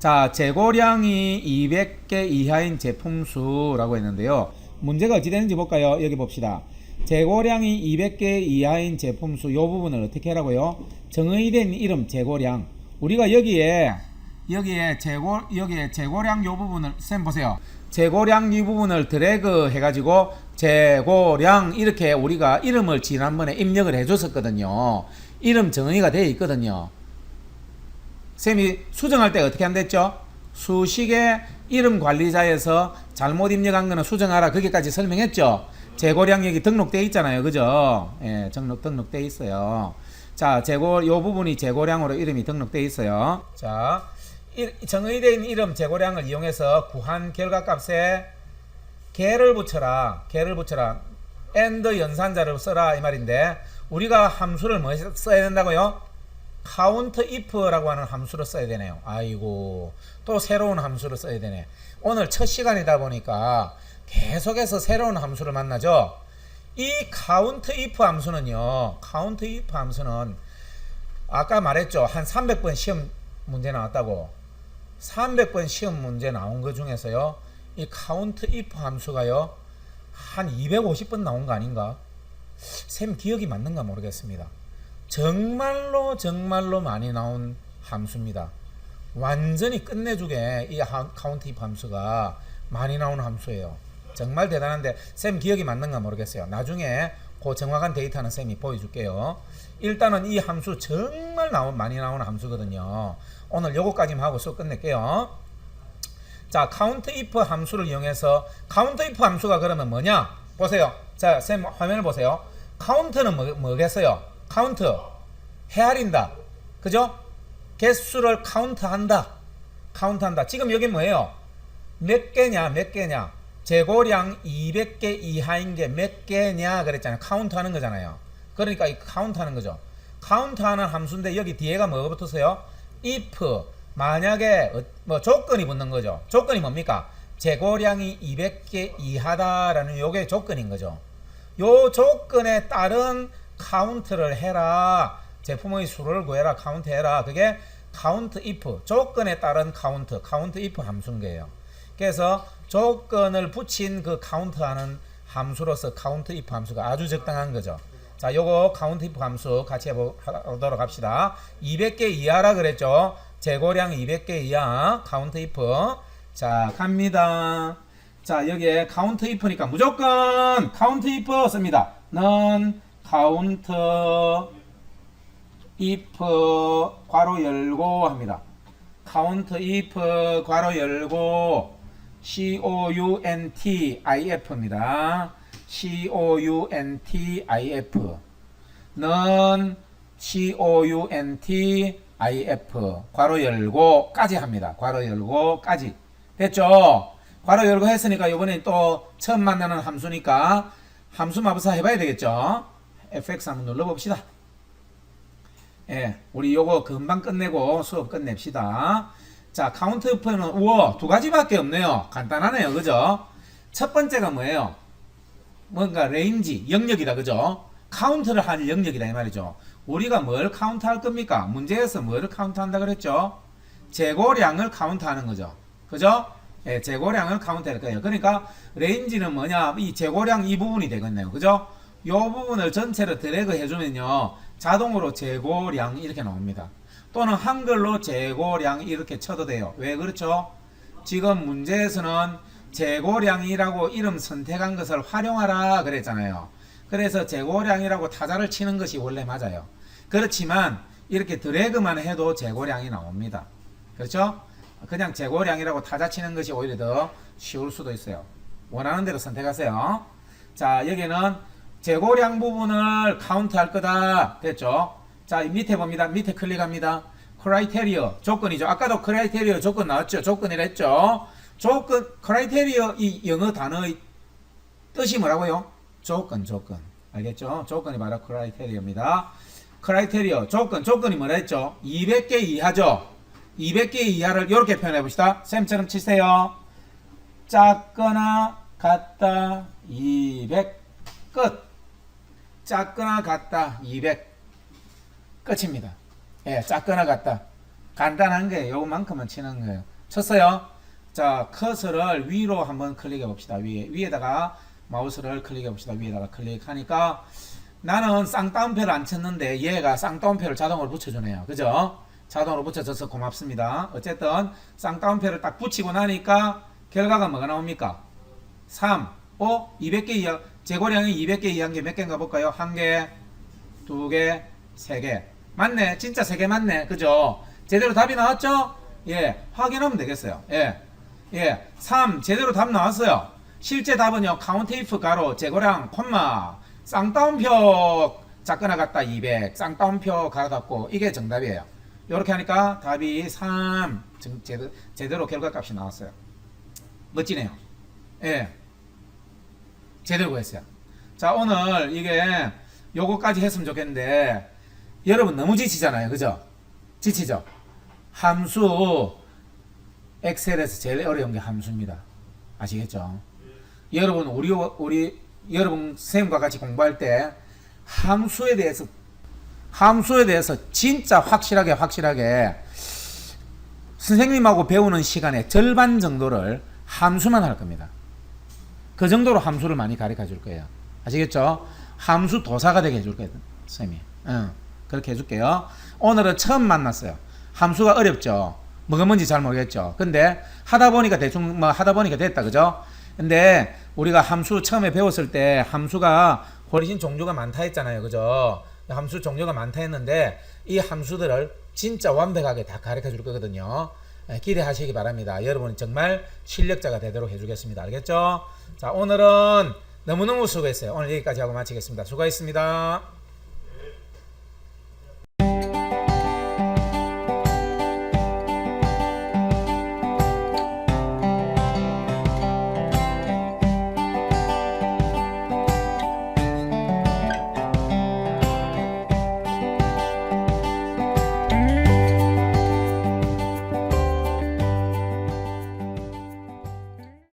자, 재고량이 200개 이하인 제품 수라고 했는데요. 문제가 어찌 되는지 볼까요? 여기 봅시다. 재고량이 200개 이하인 제품 수, 요 부분을 어떻게 하라고요? 정의된 이름 재고량. 우리가 여기에, 여기에 재고, 여기에 재고량 요 부분을, 쌤 보세요. 재고량 이 부분을 드래그 해가지고 재고량 이렇게 우리가 이름을 지난번에 입력을 해줬었거든요. 이름 정의가 되어 있거든요. 쌤이 수정할 때 어떻게 한댔죠? 수식의 이름 관리자에서 잘못 입력한 거는 수정하라 거기까지 설명했죠. 재고량 여기 등록돼 있잖아요, 그죠? 예, 등록 등록돼 있어요. 자, 재고 요 부분이 재고량으로 이름이 등록돼 있어요. 자, 이- 정의된 이름 재고량을 이용해서 구한 결과값에 개를 붙여라. 개를 붙여라. and 연산자를 써라 이 말인데 우리가 함수를 뭐 써야 된다고요? Count if라고 하는 함수를 써야 되네요. 아이고 또 새로운 함수를 써야 되네. 오늘 첫 시간이다 보니까 계속해서 새로운 함수를 만나죠. 이 count if 함수는요. count if 함수는 아까 말했죠. 한 300번 시험 문제 나왔다고. 300번 시험 문제 나온 것 중에서요. 이 count if 함수가요. 한 250번 나온 거 아닌가? 쌤 기억이 맞는가 모르겠습니다. 정말로 정말로 많이 나온 함수입니다. 완전히 끝내주게 이 하- 카운트 함수가 많이 나온 함수예요. 정말 대단한데 쌤 기억이 맞는가 모르겠어요. 나중에 그 정확한 데이터는 쌤이 보여줄게요. 일단은 이 함수 정말 나온 많이 나오는 함수거든요. 오늘 요거까지만 하고 수업 끝낼게요. 자, count if 함수를 이용해서 count if 함수가 그러면 뭐냐? 보세요. 자, 쌤 화면을 보세요. count는 뭐, 뭐겠어요? Count 헤아린다. 그죠? 개수를 카운트한다. 카운트한다. 지금 여기 뭐예요? 몇 개냐? 몇 개냐? 재고량 200개 이하인 게 몇 개냐 그랬잖아요. 카운트하는 거잖아요. 그러니까 이 카운트하는 거죠. 카운트하는 함수인데 여기 뒤에가 뭐가 붙었어요? if 만약에 어- 뭐 조건이 붙는 거죠. 조건이 뭡니까? 재고량이 200개 이하다라는 요게 조건인 거죠. 요 조건에 따른 카운트를 해라. 제품의 수를 구해라. 카운트해라. 그게 count if 조건에 따른 카운트, count if 함수인 거예요. 그래서 조건을 붙인 그 카운트하는 함수로서 count if 함수가 아주 적당한 거죠. 자, 요거 count if 함수 같이 해보도록 합시다. 200개 이하라 그랬죠. 재고량 200개 이하 count if. 자, 갑니다. 자, 여기에 count if니까 무조건 count if 씁니다. 는 count if 괄호 열고 합니다. count if 괄호 열고 c o u n t i f입니다. c o u n t i f 는 c o u n t i f 괄호 열고까지 합니다. 괄호 열고까지 됐죠? 괄호 열고 했으니까 이번엔 또 처음 만나는 함수니까 함수 마법사 해봐야 되겠죠? Fx 한번 눌러봅시다. 예, 우리 요거 금방 끝내고 수업 끝냅시다. 자, 카운트 F는 우와 두 가지밖에 없네요. 간단하네요, 그죠? 첫 번째가 뭐예요? 뭔가 레인지 영역이다, 그죠? 카운트를 할 영역이다 이 말이죠. 우리가 뭘 카운트 할 겁니까? 문제에서 뭘 카운트 한다 그랬죠? 재고량을 카운트 하는 거죠, 그죠? 예, 재고량을 카운트 할 거예요. 그러니까 레인지는 뭐냐? 이 재고량 이 부분이 되겠네요, 그죠? 요 부분을 전체로 드래그 해주면요 자동으로 재고량 이렇게 나옵니다. 또는 한글로 재고량 이렇게 쳐도 돼요. 왜 그렇죠? 지금 문제에서는 재고량이라고 이름 선택한 것을 활용하라 그랬잖아요. 그래서 재고량이라고 타자를 치는 것이 원래 맞아요. 그렇지만 이렇게 드래그만 해도 재고량이 나옵니다. 그렇죠? 그냥 재고량이라고 타자 치는 것이 오히려 더 쉬울 수도 있어요. 원하는 대로 선택하세요. 자 여기는 재고량 부분을 카운트 할 거다. 됐죠? 자 밑에 봅니다. 밑에 클릭합니다. 크라이테리어 조건이죠. 아까도 크라이테리어 조건 나왔죠? 조건이라 했죠? 조건 크라이테리어 이 영어 단어의 뜻이 뭐라고요? 조건 조건. 알겠죠? 조건이 바로 크라이테리어입니다. 크라이테리어 조건 조건이 뭐라 했죠? 200개 이하죠? 200개 이하를 이렇게 표현해 봅시다. 쌤처럼 치세요. 작거나 같다. 200 끝. 작거나 같다 200 끝입니다. 예, 작거나 같다. 간단한 게 요만큼만 치는 거예요. 쳤어요. 자, 커서를 위로 한번 클릭해 봅시다. 위에 위에다가 마우스를 클릭해 봅시다. 위에다가 클릭하니까 나는 쌍따옴표를 안 쳤는데 얘가 쌍따옴표를 자동으로 붙여주네요. 그죠? 자동으로 붙여줘서 고맙습니다. 어쨌든 쌍따옴표를 딱 붙이고 나니까 결과가 뭐가 나옵니까? 3, 5, 200개 이하 재고량이 200개 이하인 게몇 개인가 볼까요? 한 개, 두 개, 세 개. 맞네. 진짜 세 개 맞네. 그죠? 제대로 답이 나왔죠? 예. 확인하면 되겠어요. 예. 예. 3. 제대로 답 나왔어요. 실제 답은요. 카운트 이프 가로 재고량 콤마 쌍따옴표 작거나 같다 200 쌍따옴표 가로 닫고 이게 정답이에요. 이렇게 하니까 답이 3 정- 제대로, 제대로 결과값이 나왔어요. 멋지네요. 예. 제대로 구했어요. 자, 오늘 이게 요거까지 했으면 좋겠는데 여러분 너무 지치잖아요. 그죠? 지치죠? 함수 엑셀에서 제일 어려운 게 함수입니다. 아시겠죠? 여러분 우리 우리 여러분 선생님과 같이 공부할 때 함수에 대해서 함수에 대해서 진짜 확실하게 확실하게 선생님하고 배우는 시간의 절반 정도를 함수만 할 겁니다. 그 정도로 함수를 많이 가르쳐 줄 거예요. 아시겠죠? 함수 도사가 되게 해줄 거예요, 선생님이. 응, 그렇게 해줄게요. 오늘은 처음 만났어요. 함수가 어렵죠? 뭐가 뭔지 잘 모르겠죠? 근데 하다 보니까 대충 뭐 하다 보니까 됐다, 그죠? 근데 우리가 함수 처음에 배웠을 때 함수가 훨씬 종류가 많다 했잖아요, 그죠? 함수 종류가 많다 했는데 이 함수들을 진짜 완벽하게 다 가르쳐 줄 거거든요. 예, 기대하시기 바랍니다. 여러분 정말 실력자가 되도록 해주겠습니다. 알겠죠? 자, 오늘은 너무너무 수고했어요. 오늘 여기까지 하고 마치겠습니다. 수고했습니다.